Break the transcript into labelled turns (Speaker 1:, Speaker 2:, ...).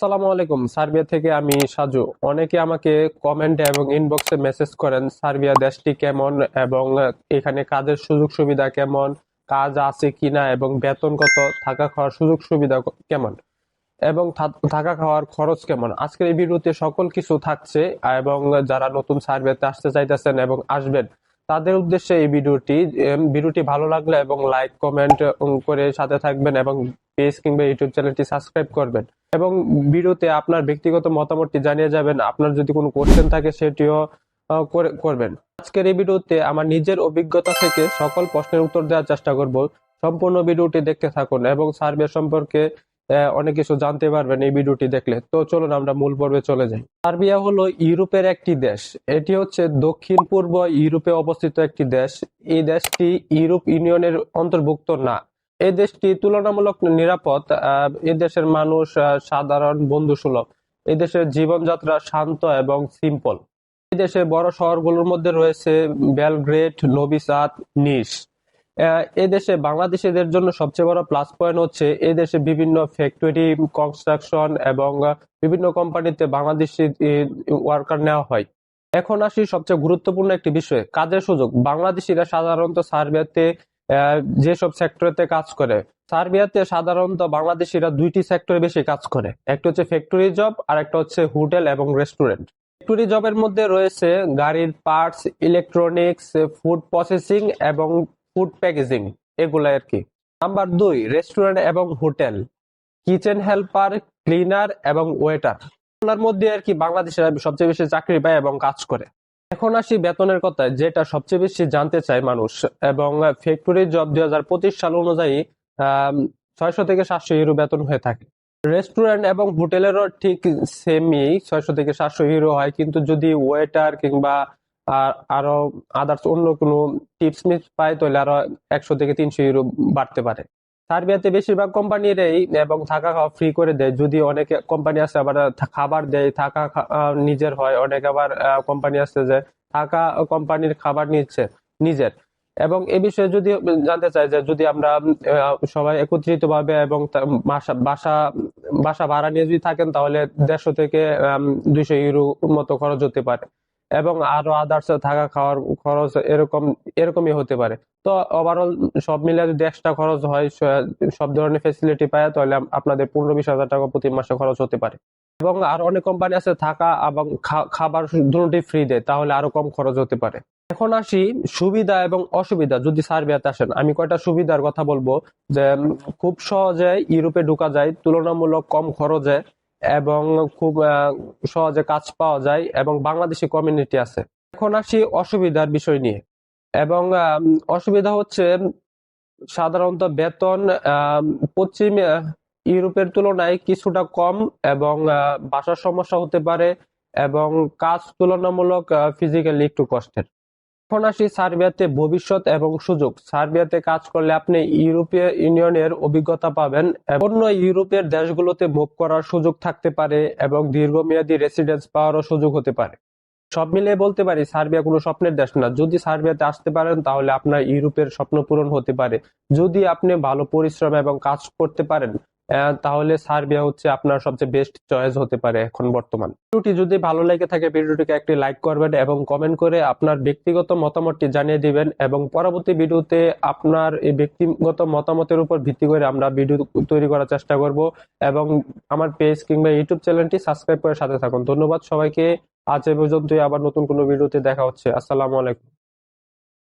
Speaker 1: আসসালামু আলাইকুম, সার্বিয়া থেকে আমি সাজু। অনেকে আমাকে কমেন্টে এবং ইনবক্সে মেসেজ করেন, সার্বিয়া, দেশটি কেমন এবং এখানে কাজের সুযোগ সুবিধা কেমন? কাজ আছে কিনা এবং বেতন কত? থাকা খাওয়ার সুযোগ সুবিধা কেমন? এবং থাকা খাওয়ার খরচ কেমন? আজকের এই ভিডিওতে সকল কিছু থাকছে এবং যারা নতুন সার্ভেতে আসতে চাইতেছেন এবং আসবেন, তাদের উদ্দেশ্যে এই ভিডিওটি ভিডিওটি ভালো লাগলে এবং লাইক কমেন্ট করে সাথে থাকবেন এবং পেজ কিংবা ইউটিউব চ্যানেলটি সাবস্ক্রাইব করবেন। এবং ভিডিওতে আপনার ব্যক্তিগত মতামতটি জানিয়ে যাবেন। আপনার যদি কোনো কোশ্চেন থাকে, সেটিও করে- করবেন। আজকের এই ভিডিওতে আমার নিজের অভিজ্ঞতা থেকে সকল প্রশ্নের উত্তর দেওয়ার চেষ্টা করব। সম্পূর্ণ ভিডিওটি দেখতে থাকুন এবং সার্ভে সম্পর্কে অনেক কিছু জানতে পারবেন এই ভিডিওটি দেখলে। তো চলুন আমরা মূল পর্বে চলে যাই। সার্বিয়া হলো ইউরোপের একটি দেশ। এটি হচ্ছে দক্ষিণ পূর্ব ইউরোপে অবস্থিত একটি দেশ। এই দেশটি ইউরোপ ইউনিয়নের অন্তর্ভুক্ত না। এই দেশটি তুলনামূলক নিরাপদ এই দেশের মানুষ সাধারণ বন্ধুসুলভ। এই দেশের জীবনযাত্রা শান্ত এবং সিম্পল। এই দেশে বড় শহরগুলোর মধ্যে রয়েছে বেলগ্রেড নবি সাদ নিস এই দেশে বাংলাদেশিদের জন্য সবচেয়ে বড় প্লাস পয়েন্ট হচ্ছে এই দেশে বিভিন্ন ফ্যাক্টরি কনস্ট্রাকশন এবং বিভিন্ন কোম্পানিতে বাংলাদেশি ওয়ার্কার নেওয়া হয়। এখন আসি সবচেয়ে গুরুত্বপূর্ণ একটি বিষয় কাজের সুযোগ। বাংলাদেশিরা সাধারণত আহ, যেসব সেক্টরেতে কাজ করে, সার্বিয়াতে সাধারণত বাংলাদেশিরা দুইটি সেক্টরে বেশি কাজ করে। একটা হচ্ছে ফ্যাক্টরি জব আর একটা হচ্ছে হোটেল এবং রেস্টুরেন্ট ফ্যাক্টরি জবের মধ্যে রয়েছে গাড়ির পার্টস ইলেকট্রনিক্স ফুড প্রসেসিং এবং ফুড প্যাকেজিং এগুলো আর কি। নাম্বার দুই রেস্টুরেন্ট এবং হোটেল। কিচেন হেল্পার ক্লিনার এবং ওয়েটার এগুলোর মধ্যে আর কি বাংলাদেশের সবচেয়ে বেশি চাকরি পায় এবং কাজ করে। এখন আসি বেতনের কথা যেটা সবচেয়ে বেশি জানতে চায় মানুষ। এবং ফ্যাক্টরি জব দুই হাজার পঁচিশ সাল অনুযায়ী ছয়শো থেকে সাতশো ইউরো বেতন হয়ে থাকে। রেস্টুরেন্ট এবং হোটেলেরও ঠিক সেমই ছয়শো থেকে সাতশো ইউরো হয়। কিন্তু যদি ওয়েটার কিংবা আর আরও আদার্স অন্য কোনো টিপস মিপস পায়, তাহলে আরও একশো থেকে তিনশো ইউরো বাড়তে পারে। সার্বিয়াতে বেশিরভাগ কোম্পানিরই এবং থাকা খাওয়া ফ্রি করে দেয়। যদি অনেক কোম্পানি আছে আবার খাবার দেয়, থাকা নিজের হয়, অনেক আবার কোম্পানি আছে যে থাকা কোম্পানির খাবার নিচ্ছে নিজের। এবং এ বিষয়ে যদি জানতে চাই যে যদি আমরা সবাই একত্রিত ভাবে এবং বাসা বাসা ভাড়া নিয়ে যদি থাকেন তাহলে দেড়শো থেকে দুইশো ইউরো মতো খরচ হতে পারে। এবং আরও আদার্স থাকা খাওয়ার খরচ এরকম, এরকমই হতে পারে। তো ওভারঅল সব মিলে যদি এক্সট্রা খরচ হয় সব ধরনের ফেসিলিটি পায়, তাহলে আপনাদের পনেরো বিশ হাজার টাকা প্রতি মাসে খরচ হতে পারে। এবং আর অনেক কোম্পানি আছে থাকা এবং খাবার দুটোই ফ্রি দেয়, তাহলে আরও কম খরচ হতে পারে। এখন আসি সুবিধা এবং অসুবিধা, যদি সার্বিয়াতে আসেন। আমি কয়টা সুবিধার কথা বলব যে খুব সহজে ইউরোপে ঢুকা যায়, তুলনামূলক কম খরচে এবং খুব সহজে কাজ পাওয়া যায় এবং বাংলাদেশি কমিউনিটি আছে। এখন আসি অসুবিধার বিষয় নিয়ে। এবং অসুবিধা হচ্ছে সাধারণত বেতন পশ্চিম ইউরোপের তুলনায় কিছুটা কম এবং ভাষার সমস্যা হতে পারে এবং কাজ তুলনামূলক ফিজিক্যালি একটু কষ্টের। এখন আসি সার্বিয়াতে ভবিষ্যৎ এবং সুযোগ। সার্বিয়াতে কাজ করলে আপনি ইউরোপীয় ইউনিয়নের অভিজ্ঞতা পাবেন অন্য ইউরোপের দেশগুলোতে মুভ করার সুযোগ থাকতে পারে এবং দীর্ঘমেয়াদী রেসিডেন্স পাওয়ারও সুযোগ হতে পারে। সব মিলিয়ে বলতে পারি, সার্বিয়া কোনো স্বপ্নের দেশ না। যদি সার্বিয়াতে আসতে পারেন, তাহলে আপনার ইউরোপের স্বপ্ন পূরণ হতে পারে। যদি আপনি ভালো পরিশ্রম এবং কাজ করতে পারেন তাহলে সার্বিয়া হচ্ছে আপনার সবচেয়ে বেস্ট চয়েস হতে পারে এখন বর্তমান। ভিডিওটি যদি ভালো লেগে থাকে, ভিডিওটিকে একটি লাইক করবেন এবং কমেন্ট করে আপনার ব্যক্তিগত মতামতটি জানিয়ে দিবেন এবং পরবর্তী ভিডিওতে আপনার এই ব্যক্তিগত মতামতের উপর ভিত্তি করে আমরা ভিডিও তৈরি করার চেষ্টা করব এবং আমার পেজ কিংবা ইউটিউব চ্যানেলটি সাবস্ক্রাইব করে সাথে থাকুন। ধন্যবাদ সবাইকে। আজ এ পর্যন্তই। আবার নতুন কোনো ভিডিওতে দেখা হচ্ছে। আসসালামু আলাইকুম।